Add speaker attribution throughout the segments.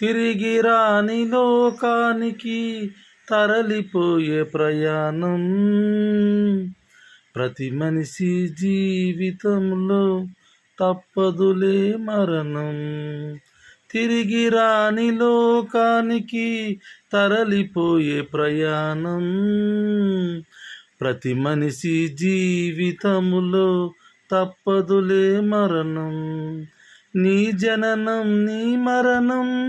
Speaker 1: తిరిగి రాని లోకానికి తరలిపోయే ప్రయాణం. ప్రతి మనిషి జీవితంలో తప్పదులే మరణం. తిరిగి రాని లోకానికి తరలిపోయే ప్రయాణం. ప్రతి మనిషి జీవితములో తప్పదులే మరణం. నీ జననం నీ మరణం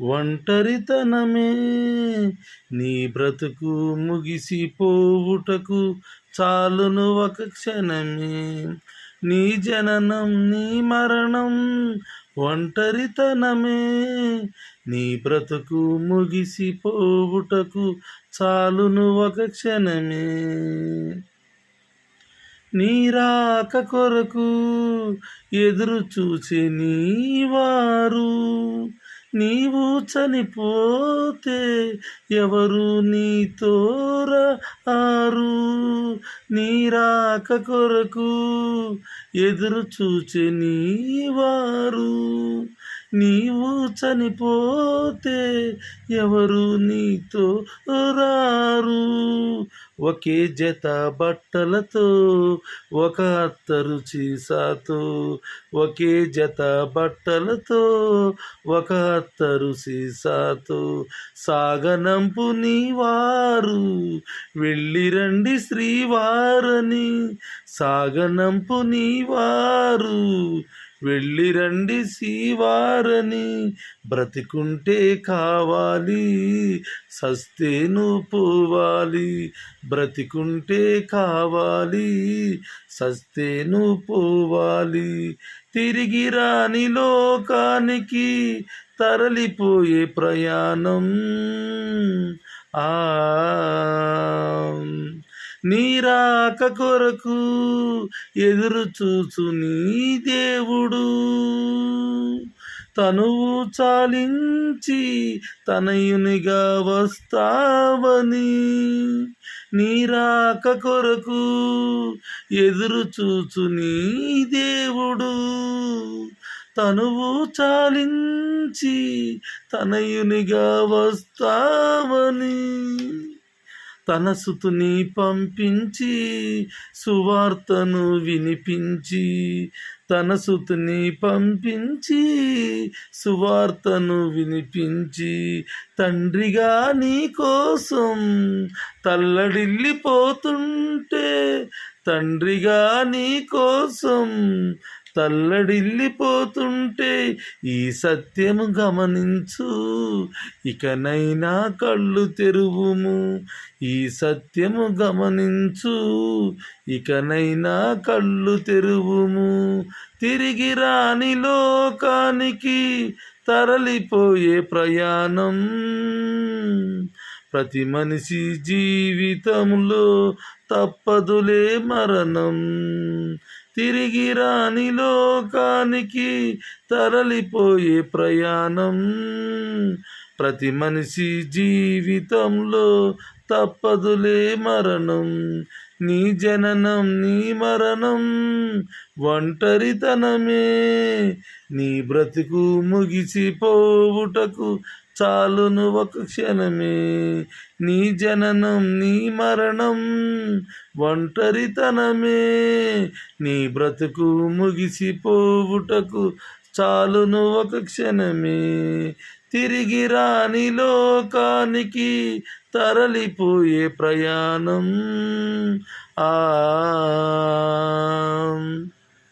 Speaker 1: ఒంటరితనమే. నీ బ్రతుకు ముగిసిపోవుటకు చాలును ఒక క్షణమే. నీ జననం నీ మరణం ఒంటరితనమే. నీ బ్రతుకు ముగిసిపోవుటకు చాలును ఒక క్షణమే. నీరాక కొరకు ఎదురు చూచి నీవారు నీవు చనిపోతే ఎవరు నీతో ఆరు నీరాక కొరకు ఎదురు చూచి నీవారు నీవు చనిపోతే ఎవరు నీతో రారు? ఒకే జత బట్టలతో ఒక అత్తరు సీసాతో ఒకే జత బట్టలతో ఒక అత్తరు సీసాతో. సాగనంపు నీవారు వెళ్ళిరండి శ్రీవారని. సాగనంపు నీవారు వెళ్ళిరండి సీవారని బ్రతికుంటే కావాలి సస్తేను పోవాలి బ్రతికుంటే కావాలి సస్తేను పోవాలి తిరిగి రాని లోకానికి తరలిపోయే ప్రయాణం. ఆ నీరాక కొరకు ఎదురు చూచు నీ దేవుడు. తనువు చాలించి తనయునిగా వస్తావని నీరాక కొరకు ఎదురు చూచు నీ దేవుడు. తనువు చాలించి తనయునిగా వస్తావని తన సుతుని పంపించి సువార్తను వినిపించి తన సుతుని పంపించి సువార్తను వినిపించి తండ్రిగా నీ కోసం తల్లడిల్లిపోతుంటే తండ్రిగా నీ కోసం తల్లడిల్లిపోతుంటే ఈ సత్యము గమనించు. ఇకనైనా కళ్ళు తెరువుము. ఈ సత్యము గమనించు. ఇకనైనా కళ్ళు తెరువుము. తిరిగి రాని లోకానికి తరలిపోయే ప్రయాణం. ప్రతి మనిషి జీవితంలో తప్పదులే మరణం. తిరిగి రాని లోకానికి తరలిపోయే ప్రయాణం. ప్రతి మనిషి జీవితంలో తప్పదులే మరణం. నీ జననం నీ మరణం ఒంటరితనమే. నీ బ్రతుకు ముగిసిపోవుటకు చాలును ఒక క్షణమే. నీ జననం నీ మరణం ఒంటరితనమే. నీ బ్రతుకు ముగిసిపోవుటకు చాలును ఒక క్షణమే. తిరిగి రాని లోకానికి తరలిపోయే ప్రయాణం. ఆ